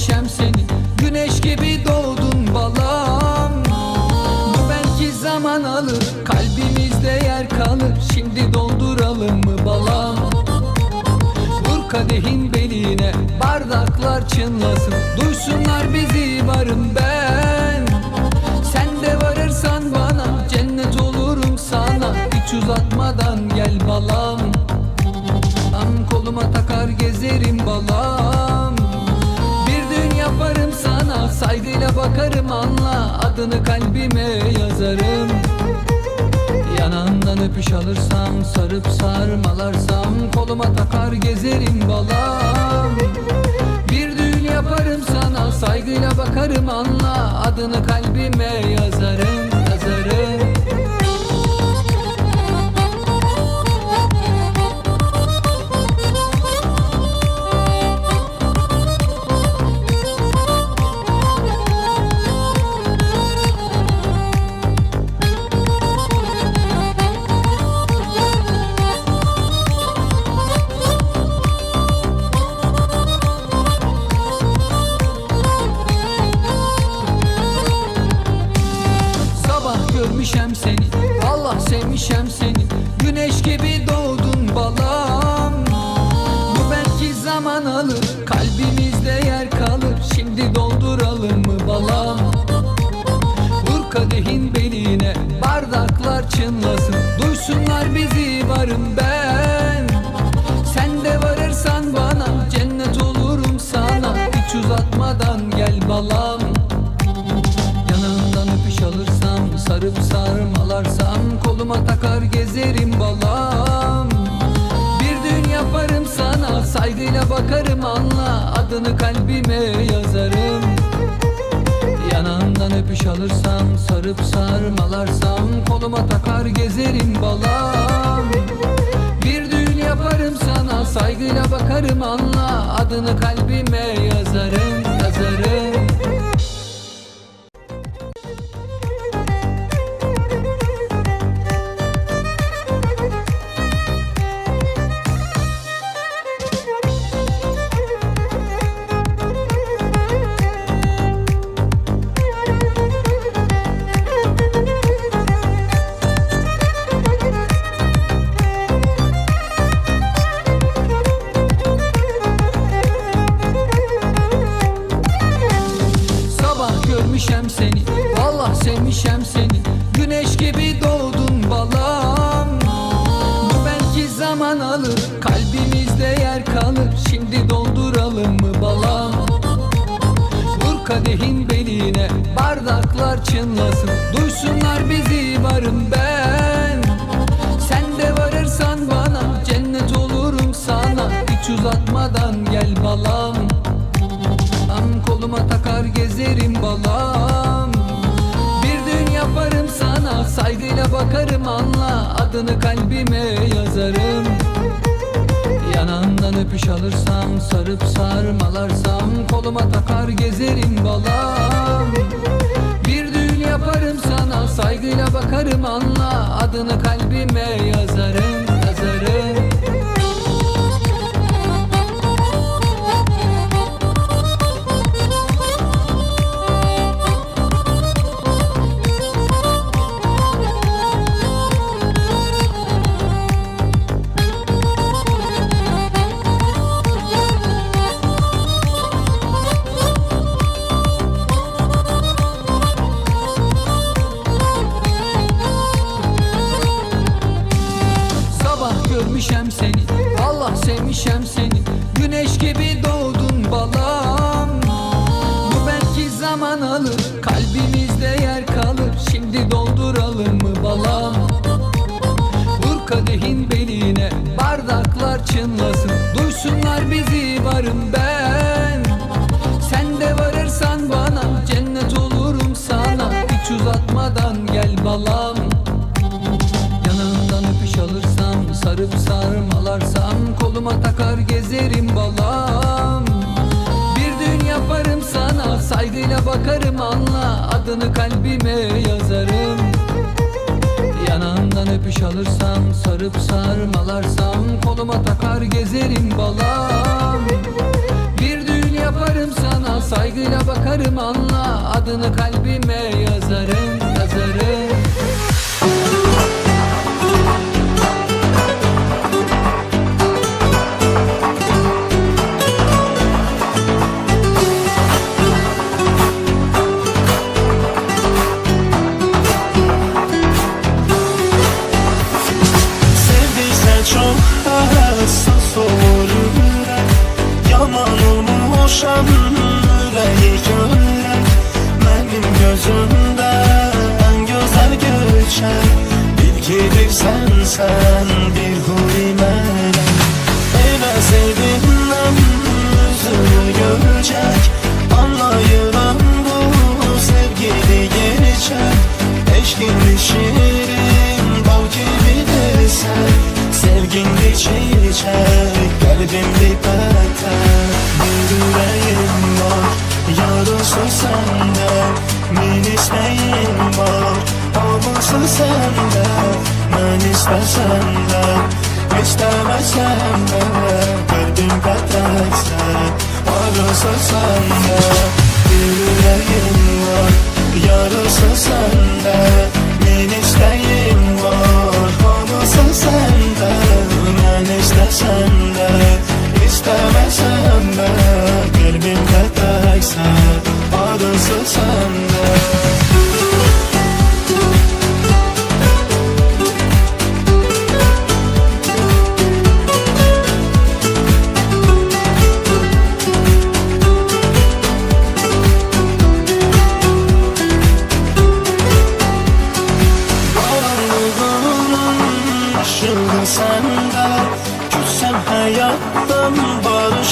sevmişem seni. Güneş gibi doğdun balam. Bu belki zaman alır. Kalbimizde yer kalır. Şimdi dolduralım mı balam? Vur kadehin beline. Bardaklar çınlasın. Duysunlar bizi varım ben. Sen de varırsan bana Cennet olurum sana. Hiç uzatmadan Saygıyla bakarım anla. Adını kalbime yazarım. Yanağından öpüş alırsam Sarıp sarmalarsam Koluma takar gezerim balam. Bir düğün yaparım sana Saygıyla bakarım anla. Adını kalbime yazarım Yazarım kadehin beline Bardaklar çınlasın. Duysunlar bizi varım ben. Sen de varırsan bana Cennet olurum sana. Hiç uzatmadan gel balam. Yanağından öpüş alırsam Sarıp sarmalarsam Koluma takar gezerim balam. Bir düğün yaparım sana Saygıyla bakarım anla. Adını kalbime yazarım Öpüş alırsam Sarıp sarmalarsam Koluma takar gezerim balam. Bir düğün yaparım sana Saygıyla bakarım anla. Adını kalbime Çınlasın. Duysunlar bizi varım ben. Sen de varırsan bana Cennet olurum sana. Hiç uzatmadan gel balam. Am koluma takar gezerim balam. Bir düğün yaparım sana Saygıyla bakarım anla. Adını kalbime yazarım. Yanağından öpüş alırsam Sarıp sarmalarsam Koluma takar gezerim balam Saygıyla bakarım anla Adını kalbime yazarım Yazarım sevmişem seni. Güneş gibi doğdun balam. Bu belki zaman alır Kalbimizde yer kalır. Şimdi dolduralım mı balam? Vur kadehin beline Bardaklar çınlasın. Duysunlar bizi varım ben gezerim balam. Bir dün yaparım sana saygıyla bakarım anla. Adını kalbime yazarım. Yanağından öpüş alırsam sarıp sarmalarsam Koluma takar gezerim balam. Bir düğün yaparım sana saygıyla bakarım anla. Adını kalbime yazarım. istemesen de Kalbim patlarsa Maruz olsan da Yürüyelim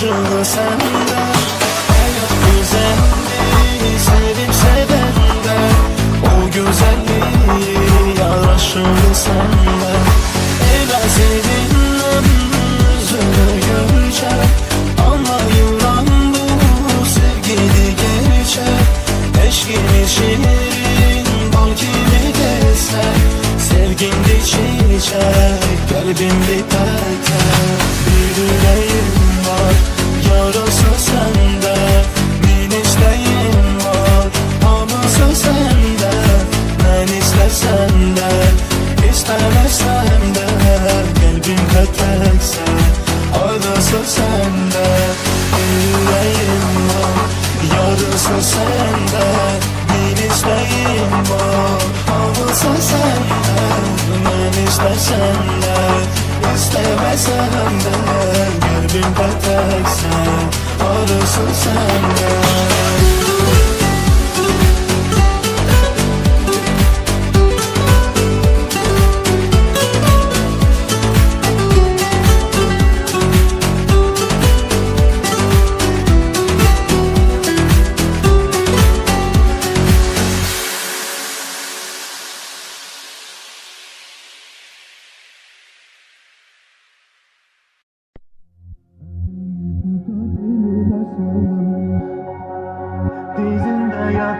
aşığım senden Hayat güzelliği sevip sevenden O güzelliği yar aşığım senden. Elaz edinmem yüzünü görecek Ama yılan bu sevgili gerçek Eşkini şiirin bal kimi desen Sevgin de çiçek kalbimde tel tel istesen de İstemesen de Bir bin bataksan Orusun sen de.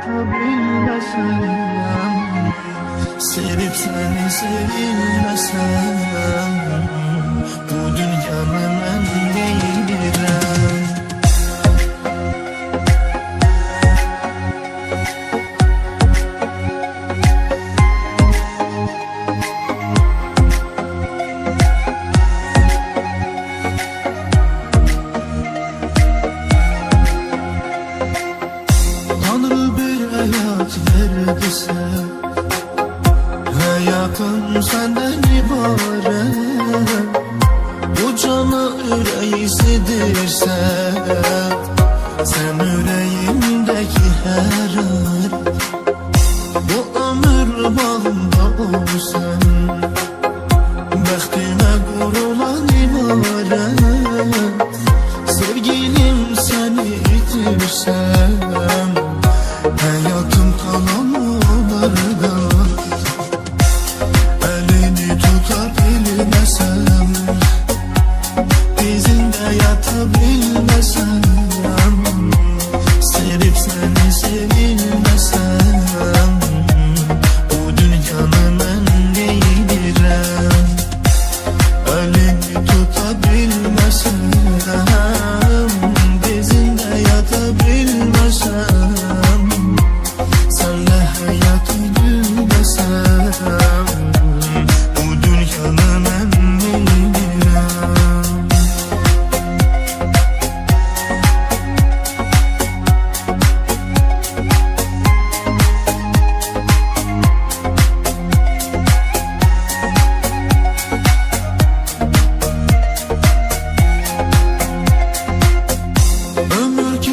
yaratabilmesen Sevip seni sevilmesen Bu dünyanın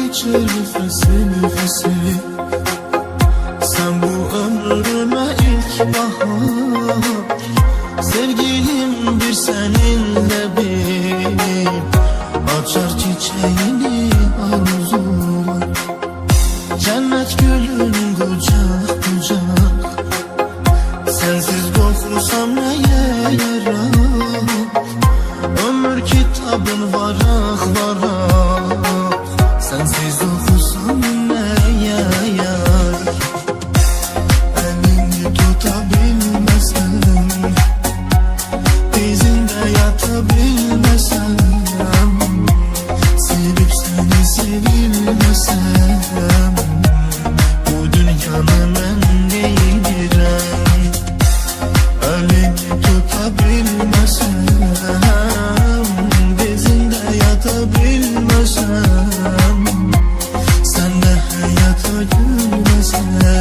geçer nefesi nefesi. Sen bu ömrüme ilk bahar love.